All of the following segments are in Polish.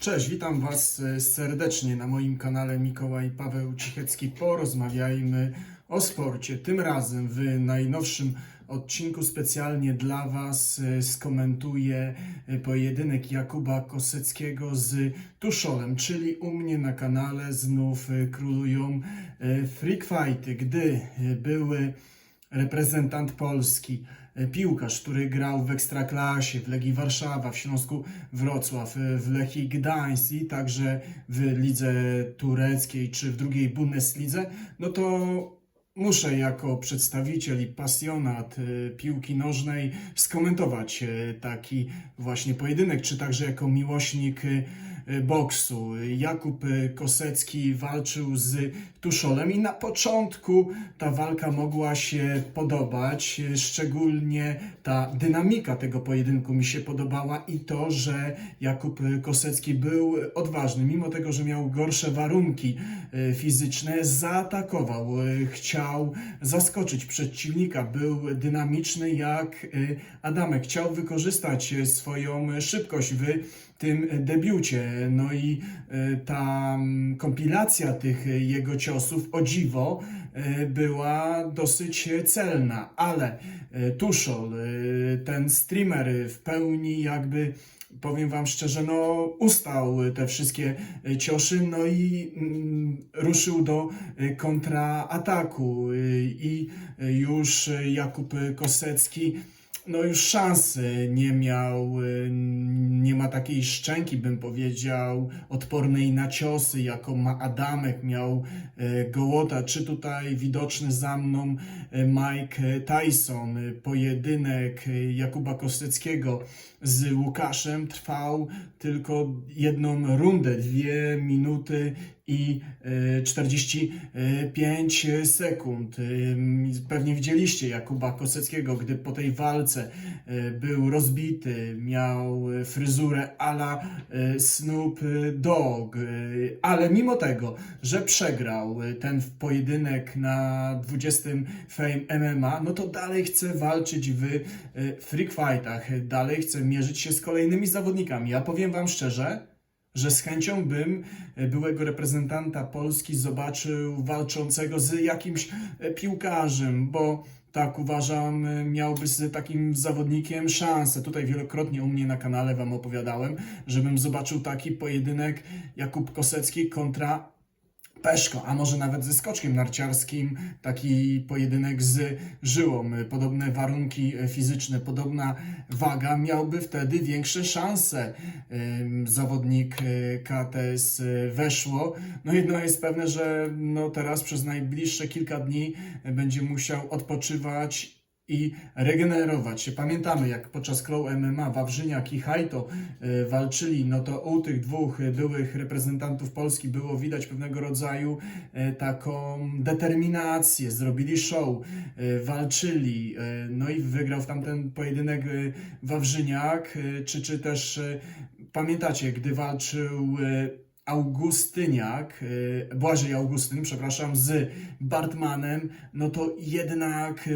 Cześć, witam Was e, serdecznie na moim kanale Mikołaj Paweł Cichecki. Porozmawiajmy o sporcie. Tym razem w najnowszym odcinku specjalnie dla Was e, skomentuję e, pojedynek Jakuba Koseckiego z Tuszolem, czyli u mnie na kanale znów królują freak fighty, gdy były reprezentant Polski, piłkarz, który grał w Ekstraklasie, w Legii Warszawa, w Śląsku Wrocław, e, w Lechii Gdańsk i także w lidze tureckiej czy w drugiej Bundeslidze, no to muszę jako przedstawiciel i pasjonat e, piłki nożnej skomentować e, taki właśnie pojedynek, czy także jako miłośnik e, e, boksu. Jakub e, Kosecki walczył z Tuszolem i na początku ta walka mogła się podobać, e, szczególnie ta dynamika tego pojedynku mi się podobała i to, że Jakub e, Kosecki był odważny, mimo tego, że miał gorsze warunki e, fizyczne, zaatakował, e, chciał zaskoczyć przeciwnika, był dynamiczny jak e, Adamek, chciał wykorzystać e, swoją szybkość w tym debiucie. No i e, ta mm, kompilacja tych jego ciosów, o dziwo, e, była dosyć celna, ale e, Tuszol, ten streamer w pełni jakby powiem wam szczerze, no ustał te wszystkie ciosy, no i mm, ruszył do kontrataku e, i już Jakub Kosecki no już szansy nie miał, y, nie ma takiej szczęki, bym powiedział, odpornej na ciosy, jaką ma Adamek, miał y, Gołota, czy tutaj widoczny za mną y, Mike Tyson. Pojedynek Jakuba Koseckiego z Łukaszem trwał tylko jedną rundę, dwie minuty i e, 45 sekund. Ym, Pewnie widzieliście Jakuba Koseckiego, gdy po tej walce e, był rozbity, miał e, fryzurę ala e, Snoop Dogg, e, ale mimo tego, że przegrał e, ten pojedynek na 20 Fame MMA, no to dalej chce walczyć w e, freak fightach, dalej chce mierzyć się z kolejnymi zawodnikami. Ja powiem wam szczerze, że z chęcią bym e, byłego reprezentanta Polski zobaczył walczącego z jakimś e, piłkarzem, bo tak uważam, e, miałby z takim zawodnikiem szansę. Tutaj wielokrotnie u mnie na kanale Wam opowiadałem, żebym zobaczył taki pojedynek Jakub Kosecki kontra Peszko, a może nawet ze skoczkiem narciarskim, taki pojedynek z żyłą, podobne warunki fizyczne, podobna waga, miałby wtedy większe szanse. Zawodnik y, KTS y, weszło. No jedno jest pewne, że no teraz przez najbliższe kilka dni będzie musiał odpoczywać i regenerować się. Pamiętamy, jak podczas Crow MMA Wawrzyniak i Hajto e, walczyli, no to u tych dwóch e, byłych reprezentantów Polski było widać pewnego rodzaju e, taką determinację. Zrobili show, walczyli, no i wygrał w tamten pojedynek Wawrzyniak, czy, czy też pamiętacie, gdy walczył Augustyniak, Błażej Augustyn, przepraszam, z Bartmanem, no to jednak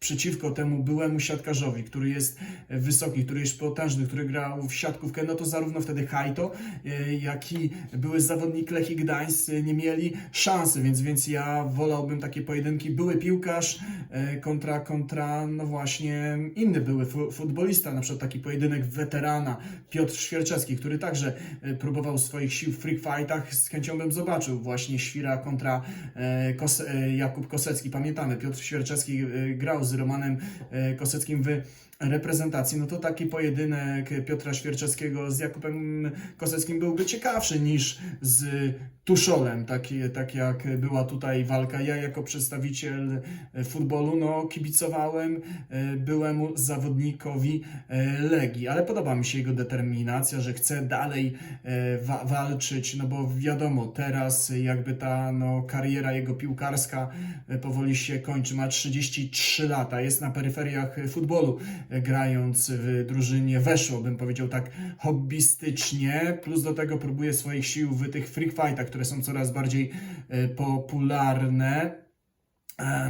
przeciwko temu byłemu siatkarzowi, który jest e, wysoki, który jest potężny, który grał w siatkówkę, no to zarówno wtedy Hajto, e, jak i były zawodnik Lechii Gdańsk e, nie mieli szansy, więc, więc ja wolałbym takie pojedynki. Były piłkarz kontra, kontra, no właśnie inny były fu- futbolista, na przykład taki pojedynek weterana Piotr Świerczewski, który także próbował swoich sił w freak fightach, z chęcią bym zobaczył właśnie Świra kontra Jakub Kosecki. Pamiętamy, Piotr Świerczewski grał z Romanem e, Koseckim w reprezentacji, no to taki pojedynek Piotra Świerczewskiego z Jakubem Koseckim byłby ciekawszy niż z Tuszolem, tak, tak jak była tutaj walka. Ja jako przedstawiciel futbolu, no kibicowałem e, byłemu zawodnikowi e, Legii, ale podoba mi się jego determinacja, że chce dalej e, wa- walczyć, no bo wiadomo, teraz jakby ta no, kariera jego piłkarska powoli się kończy, ma 33 lata, jest na peryferiach futbolu, grając w drużynie weszło, bym powiedział tak hobbystycznie, plus do tego próbuje swoich sił w tych freak fightach, które są coraz bardziej e, popularne.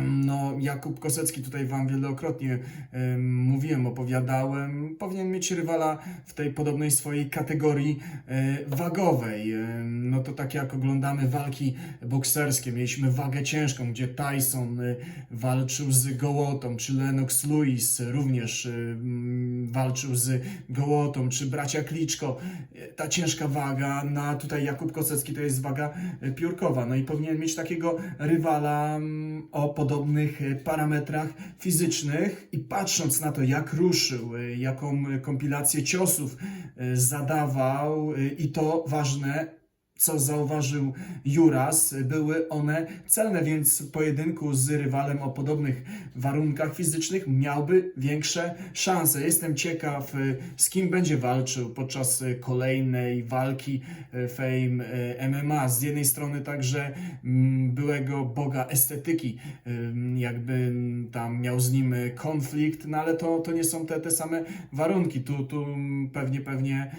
No, Jakub Kosecki, tutaj Wam wielokrotnie em, mówiłem, opowiadałem, powinien mieć rywala w tej podobnej swojej kategorii e, wagowej. No to tak jak oglądamy walki bokserskie, mieliśmy wagę ciężką, gdzie Tyson e, walczył z Gołotą, czy Lennox Lewis również e, walczył z Gołotą, czy bracia Kliczko. Ta ciężka waga, na tutaj Jakub Kosecki to jest waga piórkowa, no i powinien mieć takiego rywala o podobnych e, parametrach fizycznych i patrząc na to, jak ruszył, e, jaką kompilację ciosów e, zadawał i to ważne, co zauważył Juras, były one celne, więc w pojedynku z rywalem o podobnych warunkach fizycznych miałby większe szanse. Jestem ciekaw, e, z kim będzie walczył podczas kolejnej walki e, Fame e, MMA. Z jednej strony także mm, byłego boga estetyki, jakby mm, tam miał z nim konflikt, no ale to, to nie są te, te same warunki. Tu, tu mm, pewnie, pewnie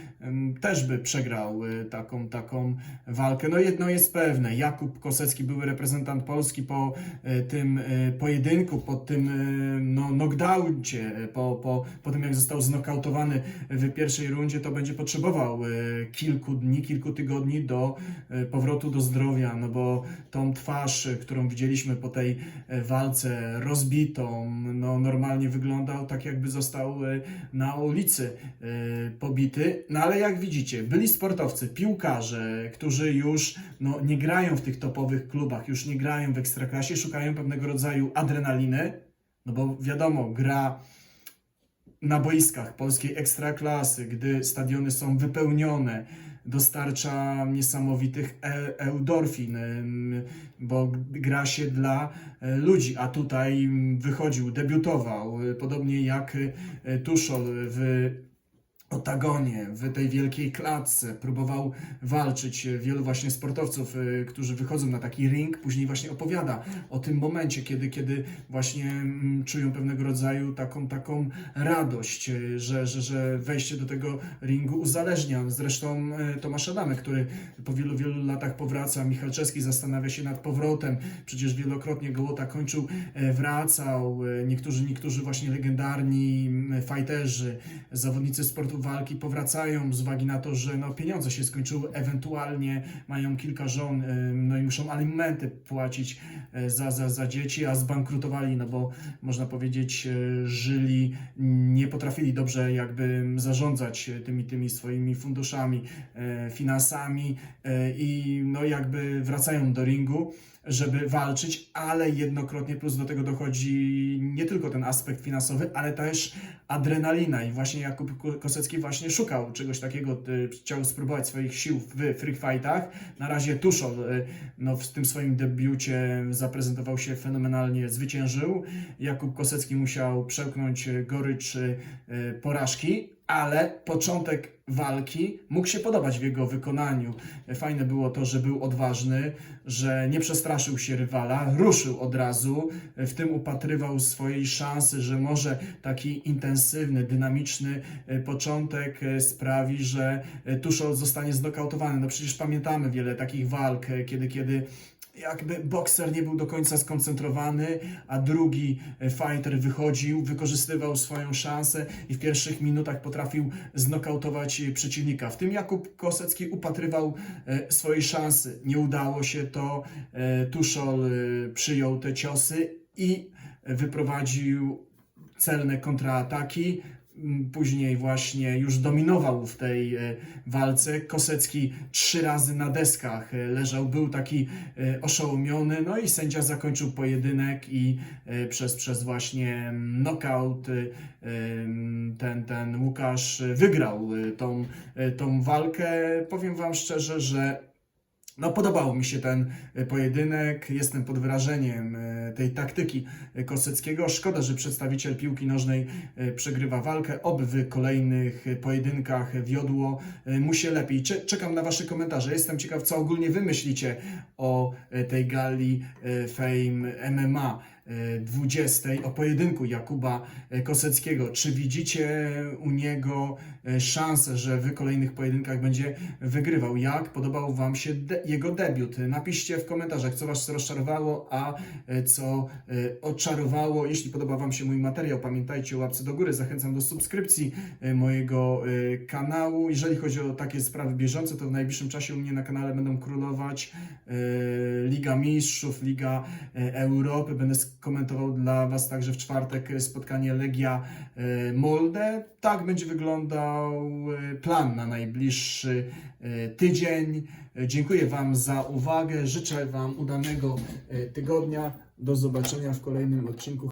też by przegrał taką, taką walkę. No jedno jest pewne, Jakub Kosecki, były reprezentant Polski po e, tym e, pojedynku, po tym e, no, knockdownie, e, po, po, po tym jak został znokautowany w pierwszej rundzie, to będzie potrzebował kilku dni, kilku tygodni do powrotu do zdrowia, no bo tą twarz, którą widzieliśmy po tej walce rozbitą, no normalnie wyglądał tak jakby został na ulicy pobity, no ale jak widzicie, byli sportowcy, piłkarze, którzy już no, nie grają w tych topowych klubach, już nie grają w ekstraklasie, szukają pewnego rodzaju adrenaliny, no bo wiadomo, gra na boiskach polskiej ekstraklasy, gdy stadiony są wypełnione, dostarcza niesamowitych e- eudorfin, bo gra się dla e, ludzi, a tutaj mm, wychodził, debiutował, podobnie jak e, Tuszol w Otagonie, w tej wielkiej klatce, próbował walczyć. Wielu właśnie sportowców, y, którzy wychodzą na taki ring, później właśnie opowiada o tym momencie, kiedy, kiedy właśnie mm, czują pewnego rodzaju taką, taką radość, y, że, że, że wejście do tego ringu uzależnia. Zresztą Tomasz Adamek, który po wielu, wielu latach powraca, Michalczewski zastanawia się nad powrotem, przecież wielokrotnie Gołota kończył, e, wracał, e, niektórzy, niektórzy właśnie legendarni mm, fajterzy, zawodnicy sportu walki powracają z uwagi na to, że no, pieniądze się skończyły, ewentualnie mają kilka żon, no i muszą alimenty płacić e, za, za, za dzieci, a zbankrutowali, no bo można powiedzieć, e, żyli, nie potrafili dobrze jakby zarządzać e, tymi, tymi swoimi funduszami, finansami i no jakby wracają do ringu żeby walczyć, ale jednokrotnie plus do tego dochodzi nie tylko ten aspekt finansowy, ale też adrenalina i właśnie Jakub Ko- Kosecki właśnie szukał czegoś takiego, y, chciał spróbować swoich sił w free fightach. Na razie Tuszol y, no, w tym swoim debiucie zaprezentował się fenomenalnie, zwyciężył. Jakub Kosecki musiał przełknąć y, gorycz porażki, ale początek walki mógł się podobać w jego wykonaniu. Fajne było to, że był odważny, że nie przestraszył się rywala, ruszył od razu, w tym upatrywał swojej szansy, że może taki intensywny, dynamiczny e, początek e, sprawi, że e, Tuszol zostanie znokautowany. No przecież pamiętamy wiele takich walk, kiedy, kiedy jakby bokser nie był do końca skoncentrowany, a drugi e, fighter wychodził, wykorzystywał swoją szansę i w pierwszych minutach potrafił znokautować e, przeciwnika. W tym Jakub Kosecki upatrywał e, swojej szansy. Nie udało się to. Tuszol przyjął te ciosy i wyprowadził celne kontraataki. Mm, Później właśnie już dominował w tej e, walce. Kosecki trzy razy na deskach e, leżał, był taki e, oszołomiony, no i sędzia zakończył pojedynek i przez, przez właśnie knockout e, em, ten, ten Łukasz wygrał tą, tą walkę. Powiem Wam szczerze, że no, podobał mi się ten e, pojedynek. Jestem pod wrażeniem e, tej taktyki e, Koseckiego. Szkoda, że przedstawiciel piłki nożnej przegrywa walkę. Oby w kolejnych pojedynkach wiodło mu się lepiej. Cze- Czekam na Wasze komentarze. Jestem ciekaw, co ogólnie Wy myślicie o tej gali Fame MMA. E, 20 o pojedynku Jakuba e, Koseckiego. Czy widzicie u niego e, szansę, że w kolejnych pojedynkach będzie wygrywał? Jak podobał Wam się de- jego debiut? Napiszcie w komentarzach, co Was rozczarowało, a e, co oczarowało. Jeśli podoba Wam się mój materiał, pamiętajcie o łapce do góry. Zachęcam do subskrypcji mojego kanału. Jeżeli chodzi o takie sprawy bieżące, to w najbliższym czasie u mnie na kanale będą królować Liga Mistrzów, Liga Europy. Będę komentował dla Was także w czwartek spotkanie Legia e, Molde. Tak będzie wyglądał e, plan na najbliższy e, tydzień. Dziękuję Wam za uwagę. Życzę Wam udanego tygodnia. Do zobaczenia w kolejnym odcinku.